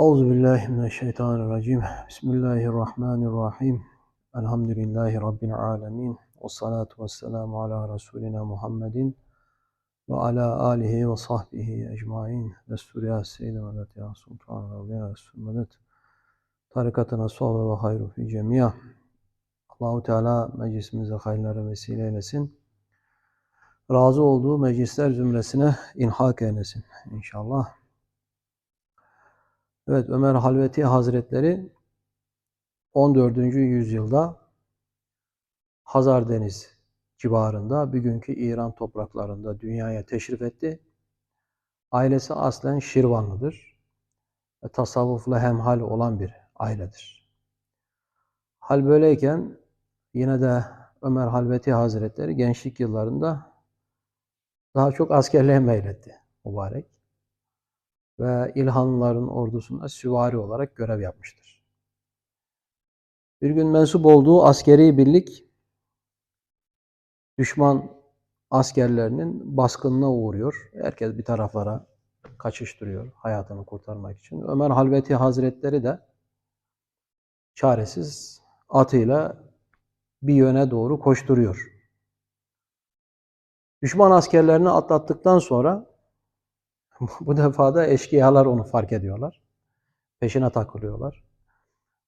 Euzu billahi mineşşeytanirracim. Bismillahirrahmanirrahim. Elhamdülillahi rabbil alamin. Ves salatu vesselamu ala resulina Muhammedin ve ala alihi ve sahbihi ecmaîn. Destur ya seyyidi ve lat ya sultan ve ya sümmedet. Tarikatına sohbe ve hayru fi cemiya. Allahu Teala meclisimize hayırlara vesile eylesin. Razı olduğu meclisler zümresine inhak eylesin inşallah. Evet Ömer Halveti Hazretleri 14. yüzyılda Hazar Deniz civarında bugünkü İran topraklarında dünyaya teşrif etti. Ailesi aslen Şirvanlıdır. Ve tasavvufla hemhal olan bir ailedir. Hal böyleyken yine de Ömer Halveti Hazretleri gençlik yıllarında daha çok askerliğe meyletti mübarek ve İlhanlıların ordusunda süvari olarak görev yapmıştır. Bir gün mensup olduğu askeri birlik düşman askerlerinin baskınına uğruyor. Herkes bir taraflara kaçıştırıyor hayatını kurtarmak için. Ömer Halveti Hazretleri de çaresiz atıyla bir yöne doğru koşturuyor. Düşman askerlerini atlattıktan sonra bu defa da eşkıyalar onu fark ediyorlar. Peşine takılıyorlar.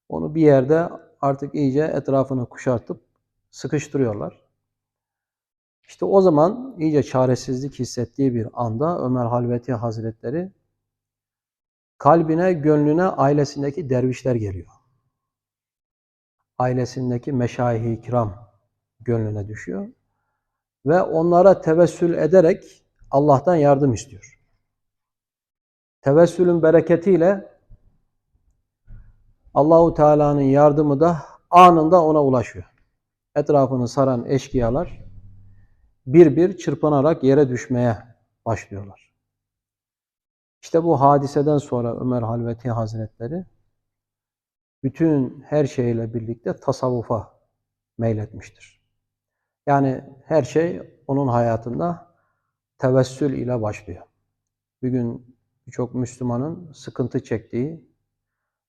Onu bir yerde artık iyice etrafını kuşatıp sıkıştırıyorlar. İşte o zaman iyice çaresizlik hissettiği bir anda Ömer Halveti Hazretleri kalbine, gönlüne ailesindeki dervişler geliyor. Ailesindeki meşayih-i kiram gönlüne düşüyor. Ve onlara tevessül ederek Allah'tan yardım istiyor. Tevessülün bereketiyle Allahu Teala'nın yardımı da anında ona ulaşıyor. Etrafını saran eşkıyalar bir bir çırpınarak yere düşmeye başlıyorlar. İşte bu hadiseden sonra Ömer Halveti Hazretleri bütün her şeyle birlikte tasavvufa meyletmiştir. Yani her şey onun hayatında tevessül ile başlıyor. Bugün birçok Müslümanın sıkıntı çektiği,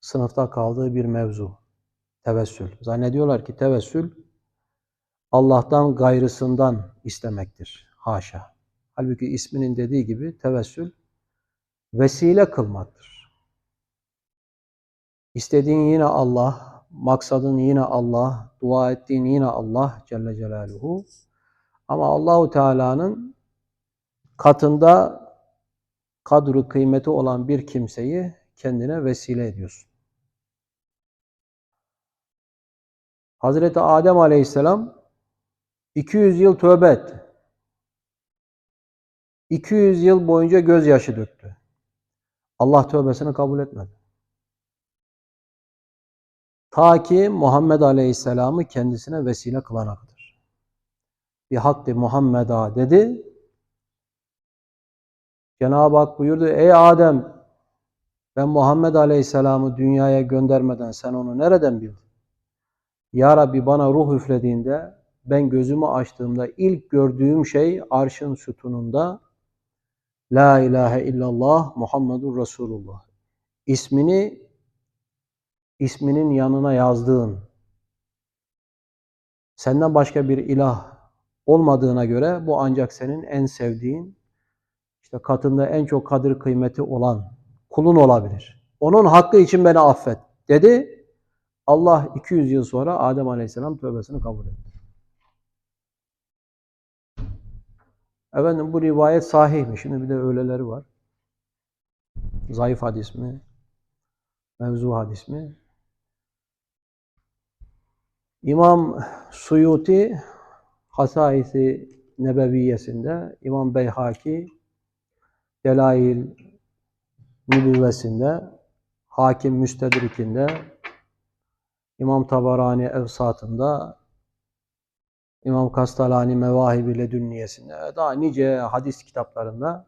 sınıfta kaldığı bir mevzu. Tevessül. Zannediyorlar ki tevessül Allah'tan gayrısından istemektir. Haşa. Halbuki isminin dediği gibi tevessül vesile kılmaktır. İstediğin yine Allah, maksadın yine Allah, dua ettiğin yine Allah Celle Celaluhu. Ama Allahu Teala'nın katında kadru kıymeti olan bir kimseyi kendine vesile ediyorsun. Hazreti Adem Aleyhisselam 200 yıl tövbe etti. 200 yıl boyunca gözyaşı döktü. Allah tövbesini kabul etmedi. Ta ki Muhammed Aleyhisselam'ı kendisine vesile kılana kadar. Bir hakkı Muhammed'a dedi. Cenab-ı Hak buyurdu, ey Adem ben Muhammed Aleyhisselam'ı dünyaya göndermeden sen onu nereden bildin? Ya Rabbi bana ruh üflediğinde ben gözümü açtığımda ilk gördüğüm şey arşın sütununda La ilahe illallah Muhammedur Resulullah. İsmini isminin yanına yazdığın senden başka bir ilah olmadığına göre bu ancak senin en sevdiğin işte katında en çok kadir kıymeti olan kulun olabilir. Onun hakkı için beni affet dedi. Allah 200 yıl sonra Adem Aleyhisselam tövbesini kabul etti. Efendim bu rivayet sahih mi? Şimdi bir de öyleleri var. Zayıf hadis mi? Mevzu hadis mi? İmam Suyuti Hasaisi Nebeviyesinde, İmam Beyhaki Delail Nübüvvesinde, Hakim Müstedrik'inde, İmam Tabarani Evsat'ında, İmam Kastalani Mevahibi Ledünniyesinde, daha nice hadis kitaplarında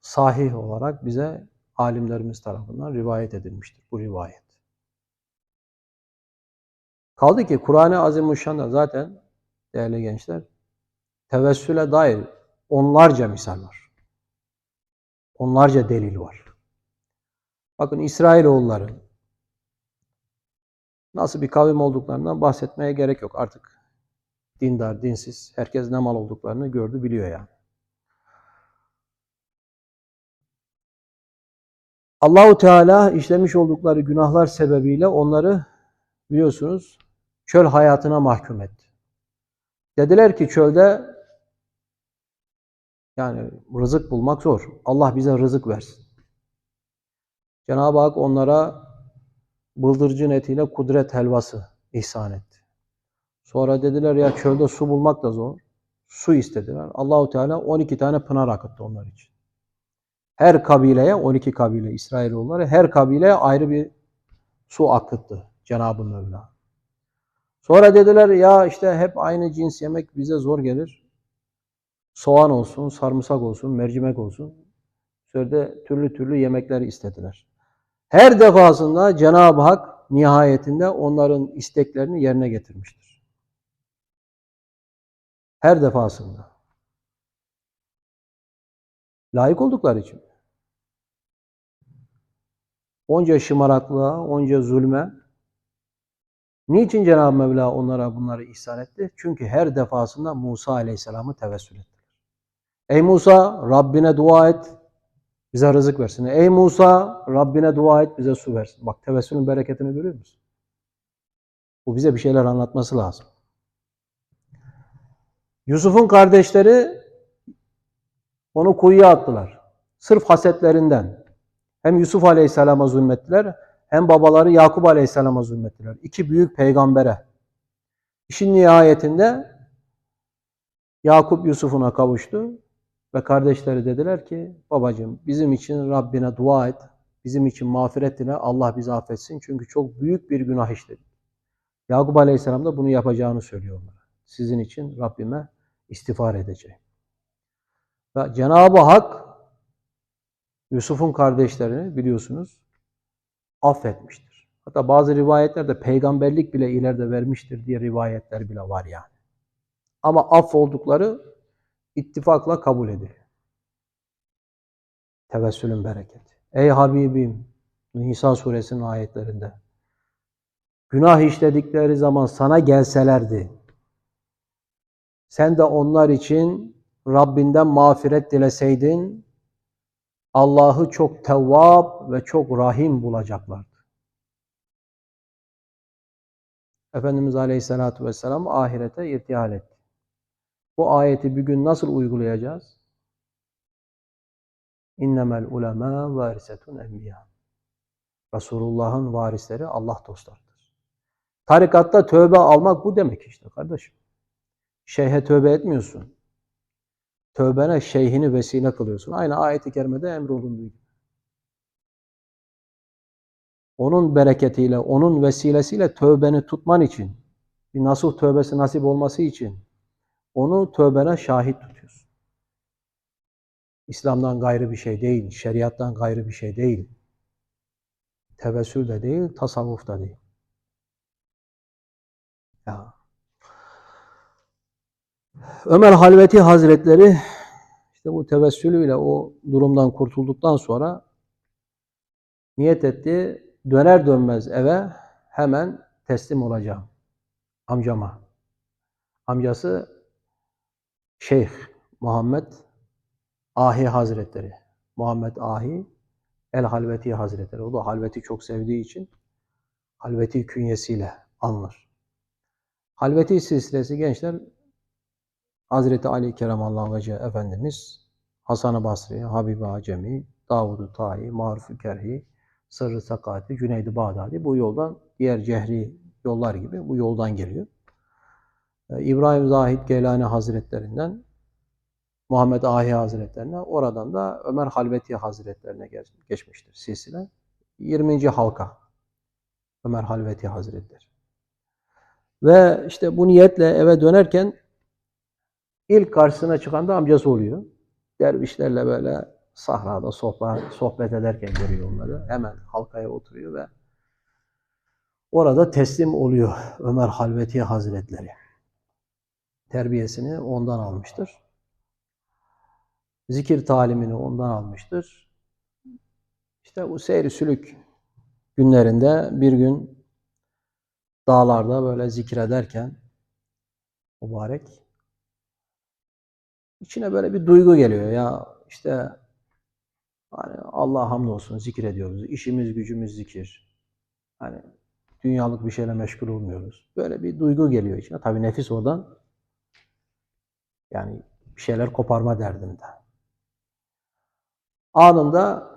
sahih olarak bize alimlerimiz tarafından rivayet edilmiştir bu rivayet. Kaldı ki Kur'an-ı Azimuşşan'da zaten değerli gençler tevessüle dair onlarca misal var. Onlarca delil var. Bakın İsrailoğulları nasıl bir kavim olduklarından bahsetmeye gerek yok artık. Dindar, dinsiz, herkes ne mal olduklarını gördü, biliyor yani. Allahu Teala işlemiş oldukları günahlar sebebiyle onları biliyorsunuz çöl hayatına mahkum etti. Dediler ki çölde yani rızık bulmak zor. Allah bize rızık versin. Cenab-ı Hak onlara bıldırcın etiyle kudret helvası ihsan etti. Sonra dediler ya çölde su bulmak da zor. Su istediler. Allahu Teala 12 tane pınar akıttı onlar için. Her kabileye 12 kabile İsrailoğulları her kabileye ayrı bir su akıttı Cenab-ı Mevla. Sonra dediler ya işte hep aynı cins yemek bize zor gelir. Soğan olsun, sarımsak olsun, mercimek olsun. Şöyle türlü türlü yemekler istediler. Her defasında Cenab-ı Hak nihayetinde onların isteklerini yerine getirmiştir. Her defasında. Layık oldukları için. Onca şımaraklığa, onca zulme. Niçin Cenab-ı Mevla onlara bunları ihsan etti? Çünkü her defasında Musa Aleyhisselam'ı tevessül ettiler. Ey Musa Rabbine dua et, bize rızık versin. Ey Musa Rabbine dua et, bize su versin. Bak tevessülün bereketini görüyor musun? Bu bize bir şeyler anlatması lazım. Yusuf'un kardeşleri onu kuyuya attılar. Sırf hasetlerinden. Hem Yusuf Aleyhisselam'a zulmettiler hem babaları Yakup Aleyhisselam'a zulmettiler. İki büyük peygambere. İşin nihayetinde Yakup Yusuf'una kavuştu ve kardeşleri dediler ki babacığım bizim için Rabbine dua et. Bizim için mağfiret dile Allah bizi affetsin. Çünkü çok büyük bir günah işledik. Yakup Aleyhisselam da bunu yapacağını söylüyor onlara. Sizin için Rabbime istiğfar edeceğim. Ve Cenab-ı Hak Yusuf'un kardeşlerini biliyorsunuz affetmiştir. Hatta bazı rivayetlerde peygamberlik bile ileride vermiştir diye rivayetler bile var yani. Ama aff oldukları ittifakla kabul ediliyor. Tevessülün bereketi. Ey Habibim, Nisa suresinin ayetlerinde günah işledikleri zaman sana gelselerdi, sen de onlar için Rabbinden mağfiret dileseydin, Allah'ı çok tevvab ve çok rahim bulacaklardı. Efendimiz Aleyhisselatü Vesselam ahirete irtihal etti. Bu ayeti bir gün nasıl uygulayacağız? İnnemel ulema varisetun enbiya. Resulullah'ın varisleri Allah dostlarıdır. Tarikatta tövbe almak bu demek işte kardeşim. Şeyhe tövbe etmiyorsun. Tövbene şeyhini vesile kılıyorsun. Aynı ayet-i kerimede emrolunduğu gibi. Onun bereketiyle, onun vesilesiyle tövbeni tutman için, bir nasuh tövbesi nasip olması için onu tövbene şahit tutuyorsun. İslam'dan gayrı bir şey değil, şeriattan gayrı bir şey değil. Tevessül de değil, tasavvuf da değil. Ya. Ömer Halveti Hazretleri işte bu tevessülüyle o durumdan kurtulduktan sonra niyet etti. Döner dönmez eve hemen teslim olacağım amcama. Amcası Şeyh Muhammed Ahi Hazretleri. Muhammed Ahi El Halveti Hazretleri. O da halveti çok sevdiği için halveti künyesiyle anılır. Halveti silsilesi gençler Hazreti Ali Keremallahu Vece Efendimiz, Hasan-ı Basri, Habib-i Acemi, Davud-u Tahi, Maruf-u Kerhi, Sırrı Sakati, Cüneyd-i Bağdadi bu yoldan diğer cehri yollar gibi bu yoldan geliyor. İbrahim Zahid Geylani Hazretlerinden Muhammed Ahi Hazretlerine, oradan da Ömer Halveti Hazretlerine geçmiştir silsile. 20. halka Ömer Halveti Hazretleri. Ve işte bu niyetle eve dönerken ilk karşısına çıkan da amcası oluyor. Dervişlerle böyle sahrada sohbet, sohbet ederken görüyor onları. Hemen halkaya oturuyor ve orada teslim oluyor Ömer Halveti Hazretleri. Terbiyesini ondan almıştır. Zikir talimini ondan almıştır. İşte bu seyri sülük günlerinde bir gün dağlarda böyle zikrederken mübarek içine böyle bir duygu geliyor ya işte hani Allah hamdolsun zikrediyoruz. İşimiz gücümüz zikir. Hani dünyalık bir şeyle meşgul olmuyoruz. Böyle bir duygu geliyor içine. Tabii nefis oradan yani bir şeyler koparma derdinde. Anında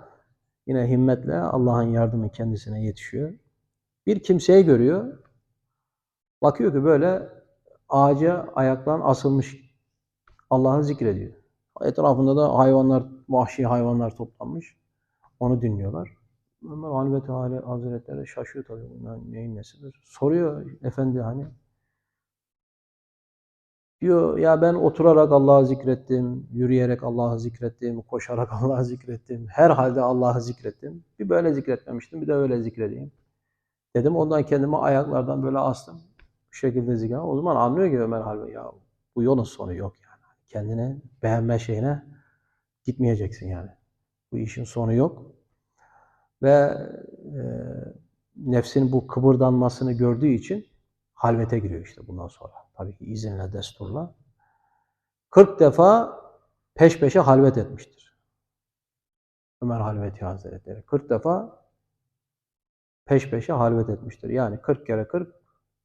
yine himmetle Allah'ın yardımı kendisine yetişiyor. Bir kimseyi görüyor. Bakıyor ki böyle ağaca ayaklan asılmış Allah'ı zikrediyor. Etrafında da hayvanlar, vahşi hayvanlar toplanmış. Onu dinliyorlar. Ömer Hali Hazretleri şaşıyor tabii. Neyin nesidir? Soruyor efendi hani. Diyor ya ben oturarak Allah'ı zikrettim, yürüyerek Allah'ı zikrettim, koşarak Allah'ı zikrettim. Her halde Allah'ı zikrettim. Bir böyle zikretmemiştim, bir de öyle zikredeyim. Dedim ondan kendimi ayaklardan böyle astım. Bu şekilde zikredeyim. O zaman anlıyor ki Ömer Halve ya bu yolun sonu yok yani. Kendini beğenme şeyine gitmeyeceksin yani. Bu işin sonu yok. Ve e, nefsin bu kıpırdanmasını gördüğü için halvete giriyor işte bundan sonra. Tabii ki izinle, desturla. 40 defa peş peşe halvet etmiştir. Ömer Halveti Hazretleri. 40 defa peş peşe halvet etmiştir. Yani 40 kere 40,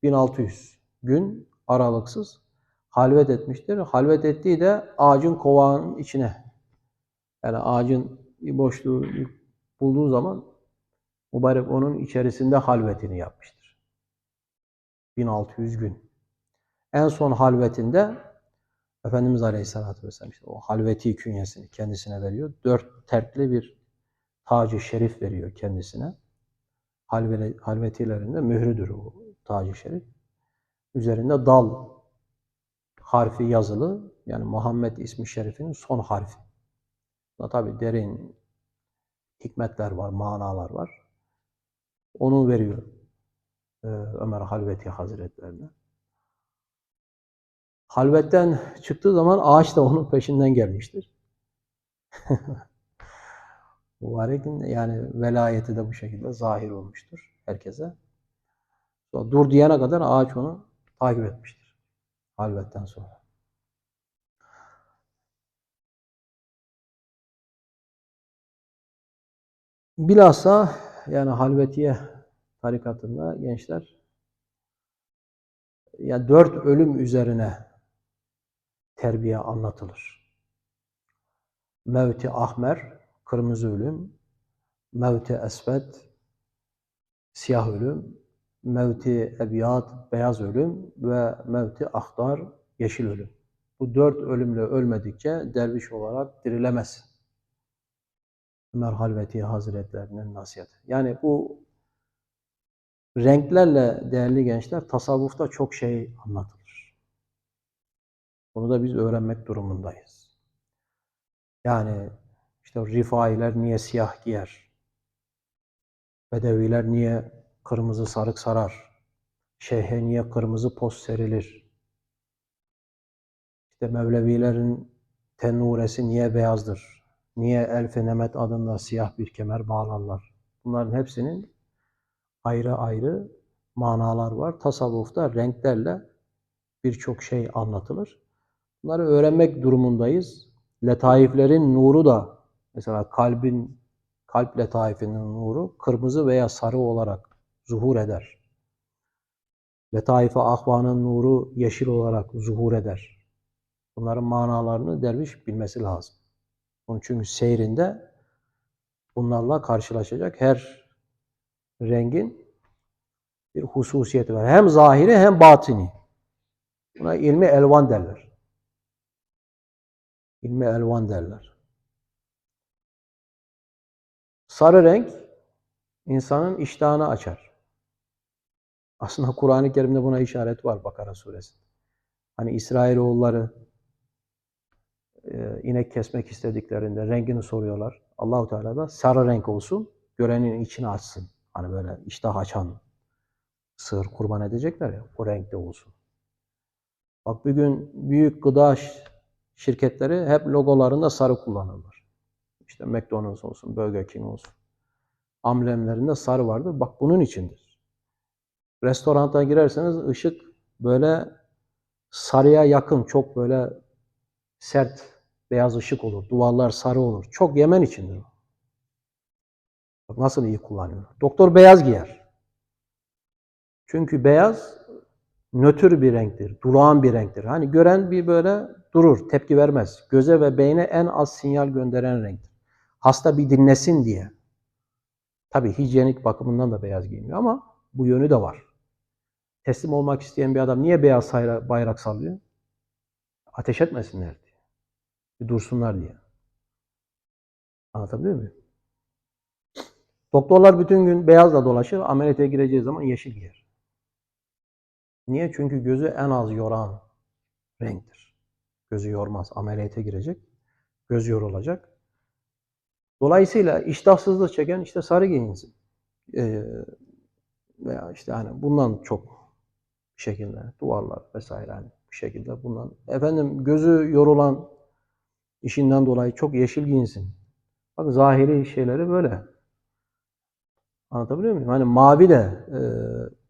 1600 gün aralıksız halvet etmiştir. Halvet ettiği de ağacın kovağının içine. Yani ağacın bir boşluğu bulduğu zaman mübarek onun içerisinde halvetini yapmıştır. 1600 gün. En son halvetinde Efendimiz Aleyhisselatü Vesselam işte o halveti künyesini kendisine veriyor. Dört terkli bir tacı şerif veriyor kendisine. Halve, halvetilerinde mührüdür o tacı şerif. Üzerinde dal harfi yazılı. Yani Muhammed ismi şerifinin son harfi. Bunda tabi derin hikmetler var, manalar var. Onu veriyor Ömer Halveti Hazretlerine. Halvetten çıktığı zaman ağaç da onun peşinden gelmiştir. Mübarekin yani velayeti de bu şekilde zahir olmuştur herkese. Dur diyene kadar ağaç onu takip etmiştir. Halvetten sonra. Bilhassa yani halvetiye tarikatında gençler ya dört ölüm üzerine terbiye anlatılır. Mevti ahmer, kırmızı ölüm, mevti esvet, siyah ölüm, mevti ebiyat, beyaz ölüm ve mevti ahtar, yeşil ölüm. Bu dört ölümle ölmedikçe derviş olarak dirilemez. Ömer Halveti Hazretlerinin nasihati. Yani bu renklerle değerli gençler tasavvufta çok şey anlatılır. Bunu da biz öğrenmek durumundayız. Yani işte rifailer niye siyah giyer? Bedeviler niye kırmızı sarık sarar? Şeyhe niye kırmızı post serilir? İşte Mevlevilerin tenuresi niye beyazdır? Niye Elf-i Nemet adında siyah bir kemer bağlarlar? Bunların hepsinin ayrı ayrı manalar var. Tasavvufta renklerle birçok şey anlatılır. Bunları öğrenmek durumundayız. Letaiflerin nuru da mesela kalbin kalp letaifinin nuru kırmızı veya sarı olarak zuhur eder. Letaife ahvanın nuru yeşil olarak zuhur eder. Bunların manalarını derviş bilmesi lazım. Onun çünkü seyrinde bunlarla karşılaşacak her rengin bir hususiyeti var. Hem zahiri hem batini. Buna ilmi elvan derler. İlmi elvan derler. Sarı renk insanın iştahını açar. Aslında Kur'an-ı Kerim'de buna işaret var Bakara suresi. Hani İsrailoğulları e, inek kesmek istediklerinde rengini soruyorlar. Allahu Teala da sarı renk olsun, görenin içini açsın. Hani böyle iştah açan sığır kurban edecekler ya, o renkte olsun. Bak bugün büyük gıda şirketleri hep logolarında sarı kullanırlar. İşte McDonald's olsun, Burger King olsun. amblemlerinde sarı vardır. Bak bunun içindir. Restoranta girerseniz ışık böyle sarıya yakın, çok böyle sert beyaz ışık olur. Duvarlar sarı olur. Çok Yemen içindir. Bak nasıl iyi kullanıyor. Doktor beyaz giyer. Çünkü beyaz nötr bir renktir, durağan bir renktir. Hani gören bir böyle durur, tepki vermez. Göze ve beyne en az sinyal gönderen renktir. Hasta bir dinlesin diye. Tabii hijyenik bakımından da beyaz giyiniyor ama bu yönü de var. Teslim olmak isteyen bir adam niye beyaz bayrak sallıyor? Ateş etmesinler diye. Bir dursunlar diye. Anlatabiliyor muyum? Doktorlar bütün gün beyazla dolaşır, ameliyata gireceği zaman yeşil giyer. Niye? Çünkü gözü en az yoran renktir. Gözü yormaz. Ameliyata girecek. Göz yorulacak. Dolayısıyla iştahsızlık çeken işte sarı giyinsin. Ee, veya işte hani bundan çok bir şekilde duvarlar vesaire hani bir şekilde bundan. Efendim gözü yorulan işinden dolayı çok yeşil giyinsin. Bak zahiri şeyleri böyle. Anlatabiliyor muyum? Hani mavi de e,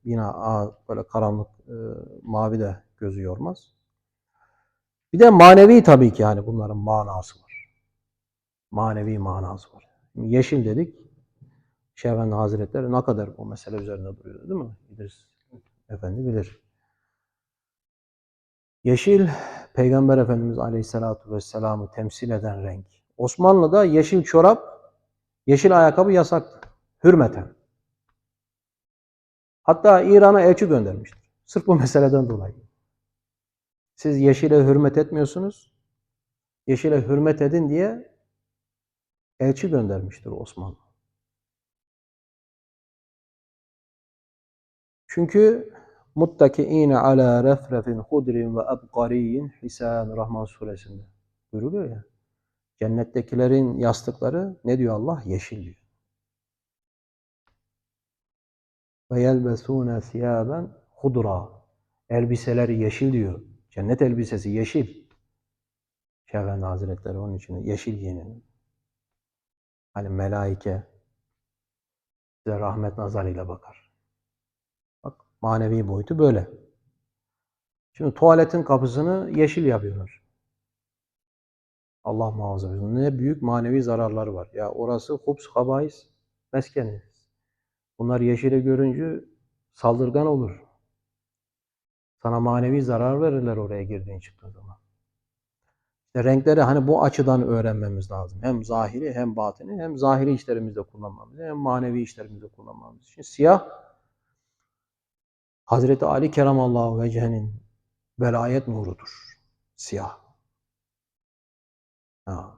yine a, böyle karanlık e, mavi de gözü yormaz. Bir de manevi tabii ki hani bunların manası var. Manevi manası var. Yeşil dedik. Şeyh Hazretleri ne kadar o mesele üzerinde duruyor değil mi? İdris Efendi bilir. Yeşil Peygamber Efendimiz Aleyhisselatü Vesselam'ı temsil eden renk. Osmanlı'da yeşil çorap, yeşil ayakkabı yasaktı. Hürmeten. Hatta İran'a elçi göndermiştir. Sırf bu meseleden dolayı. Siz yeşile hürmet etmiyorsunuz. Yeşile hürmet edin diye elçi göndermiştir Osmanlı. Çünkü muttakiine ala refrefin hudrin ve ebqariyin hisan Rahman suresinde buyuruluyor ya. Cennettekilerin yastıkları ne diyor Allah? Yeşil diyor. Ve yelbesûne thiyâben hudra. Elbiseleri yeşil diyor. Cennet elbisesi yeşil. Şeyh Efendi Hazretleri onun için yeşil giyinin. Hani melaike size rahmet nazarıyla bakar. Bak manevi boyutu böyle. Şimdi tuvaletin kapısını yeşil yapıyorlar. Allah muhafaza. Ne büyük manevi zararları var. Ya orası hups habais meskeni. Bunlar yeşili görünce saldırgan olur. Sana manevi zarar verirler oraya girdiğin çıktığın zaman. İşte renkleri hani bu açıdan öğrenmemiz lazım. Hem zahiri hem batini hem zahiri işlerimizde kullanmamız hem manevi işlerimizde kullanmamız için. Siyah Hazreti Ali Keramallahu Vecehe'nin velayet nurudur. Siyah. Ha.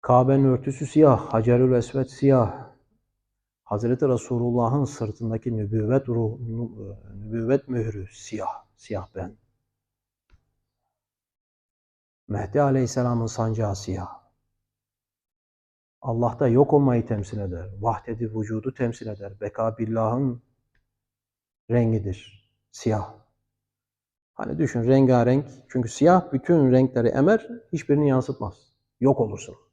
Kabe'nin örtüsü siyah, Hacerül Esved siyah. Hazreti Resulullah'ın sırtındaki nübüvvet ruh, nübüvvet mührü siyah, siyah ben. Mehdi Aleyhisselam'ın sancağı siyah. Allah'ta yok olmayı temsil eder. Vahdedi vücudu temsil eder. Beka billah'ın rengidir. Siyah. Hani düşün rengarenk. Çünkü siyah bütün renkleri emer, hiçbirini yansıtmaz. Yok olursun.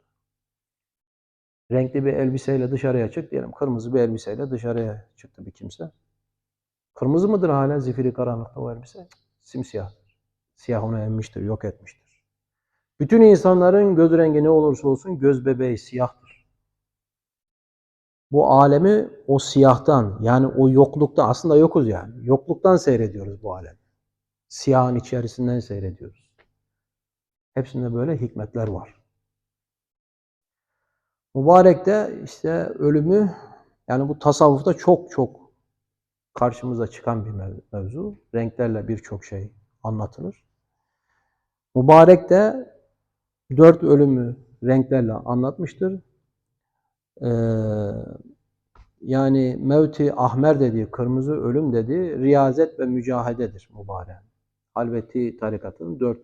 Renkli bir elbiseyle dışarıya çık diyelim. Kırmızı bir elbiseyle dışarıya çıktı bir kimse. Kırmızı mıdır hala zifiri karanlıkta o elbise? Simsiyahdır. Siyah onu emmiştir, yok etmiştir. Bütün insanların göz rengi ne olursa olsun göz bebeği siyahtır. Bu alemi o siyahtan yani o yoklukta aslında yokuz yani. Yokluktan seyrediyoruz bu alemi. Siyahın içerisinden seyrediyoruz. Hepsinde böyle hikmetler var. Mübarek de işte ölümü yani bu tasavvufta çok çok karşımıza çıkan bir mev- mevzu. Renklerle birçok şey anlatılır. Mübarek de dört ölümü renklerle anlatmıştır. Ee, yani mevti ahmer dediği, kırmızı ölüm dediği riyazet ve mücahededir mübarek. Halveti tarikatın dört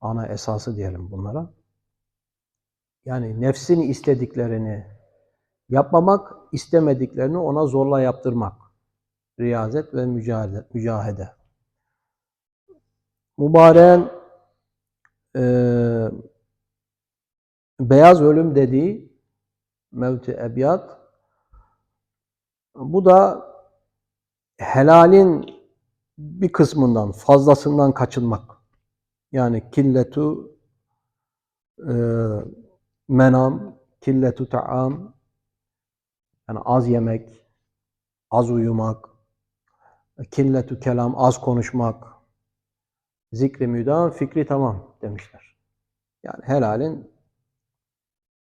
ana esası diyelim bunlara. Yani nefsin istediklerini yapmamak, istemediklerini ona zorla yaptırmak. Riyazet ve mücahede. mücahede. Mübareğin e, beyaz ölüm dediği mevti ebyat. Bu da helalin bir kısmından, fazlasından kaçınmak. Yani killetu e, menam, killetu ta'am, yani az yemek, az uyumak, killetu kelam, az konuşmak, zikri müdam, fikri tamam demişler. Yani helalin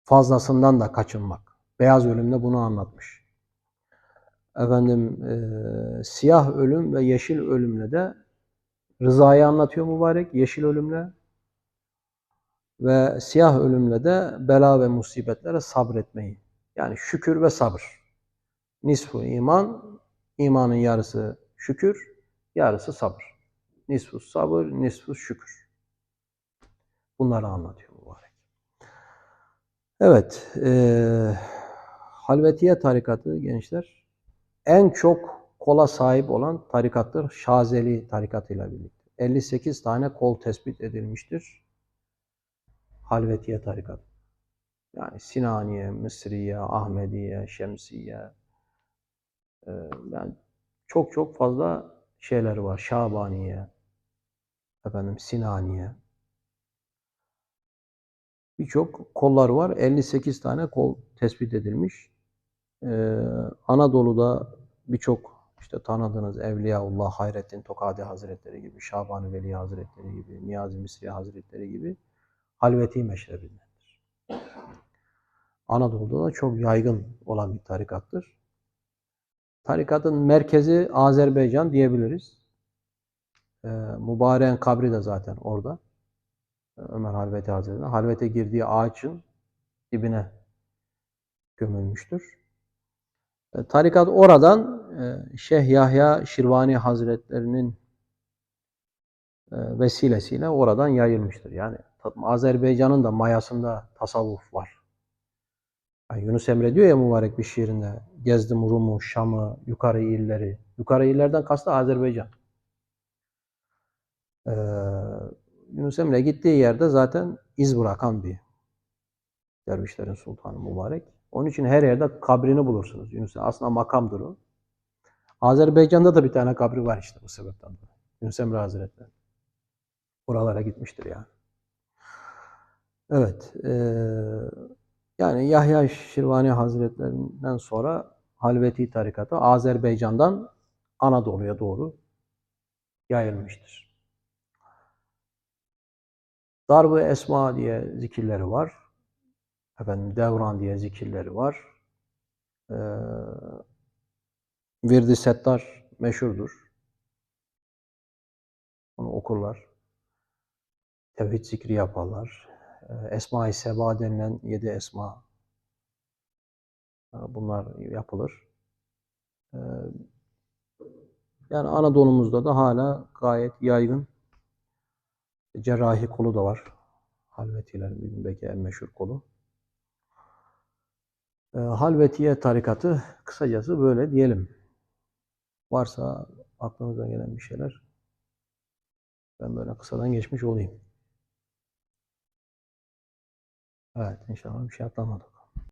fazlasından da kaçınmak. Beyaz ölümde bunu anlatmış. Efendim e, siyah ölüm ve yeşil ölümle de rızayı anlatıyor mübarek yeşil ölümle ve siyah ölümle de bela ve musibetlere sabretmeyi. Yani şükür ve sabır. Nisfu iman, imanın yarısı şükür, yarısı sabır. Nisfu sabır, nisfu şükür. Bunları anlatıyor mübarek. Evet, e, Halvetiye tarikatı gençler en çok kola sahip olan tarikattır Şazeli tarikatıyla birlikte. 58 tane kol tespit edilmiştir. Halvetiye tarikatı. Yani Sinaniye, Mısriye, Ahmediye, Şemsiye. Ee, yani çok çok fazla şeyler var. Şabaniye, efendim Sinaniye. Birçok kollar var. 58 tane kol tespit edilmiş. Ee, Anadolu'da birçok işte tanıdığınız Evliyaullah Hayrettin Tokadi Hazretleri gibi, Şabani Veli Hazretleri gibi, Niyazi Misri Hazretleri gibi halveti meşrebindendir. Anadolu'da da çok yaygın olan bir tarikattır. Tarikatın merkezi Azerbaycan diyebiliriz. Ee, mübareğin kabri de zaten orada. Ömer Halveti Hazretleri. Halvete girdiği ağacın dibine gömülmüştür. E, tarikat oradan e, Şeyh Yahya Şirvani Hazretlerinin e, vesilesiyle oradan yayılmıştır. Yani Azerbaycan'ın da mayasında tasavvuf var. Yani Yunus Emre diyor ya mübarek bir şiirinde gezdim Rum'u, Şam'ı, yukarı illeri. Yukarı illerden kastı Azerbaycan. Ee, Yunus Emre gittiği yerde zaten iz bırakan bir dervişlerin sultanı mübarek. Onun için her yerde kabrini bulursunuz. Yunus aslında makamdır o. Azerbaycan'da da bir tane kabri var işte bu sebepten dolayı. Yunus Emre Hazretleri. Oralara gitmiştir yani. Evet. E, yani Yahya Şirvani Hazretlerinden sonra Halveti tarikatı Azerbaycan'dan Anadolu'ya doğru yayılmıştır. Darb-ı Esma diye zikirleri var. Efendim Devran diye zikirleri var. Ee, Virdi Settar meşhurdur. Onu okurlar. Tevhid zikri yaparlar. Ee, Esma-i Seba denilen yedi esma e, bunlar yapılır. Ee, yani Anadolu'muzda da hala gayet yaygın cerrahi kolu da var. Halvetilerin belki en meşhur kolu. Ee, Halvetiye tarikatı kısacası böyle diyelim. Varsa aklınıza gelen bir şeyler ben böyle kısadan geçmiş olayım. Evet inşallah bir şey atlamadık.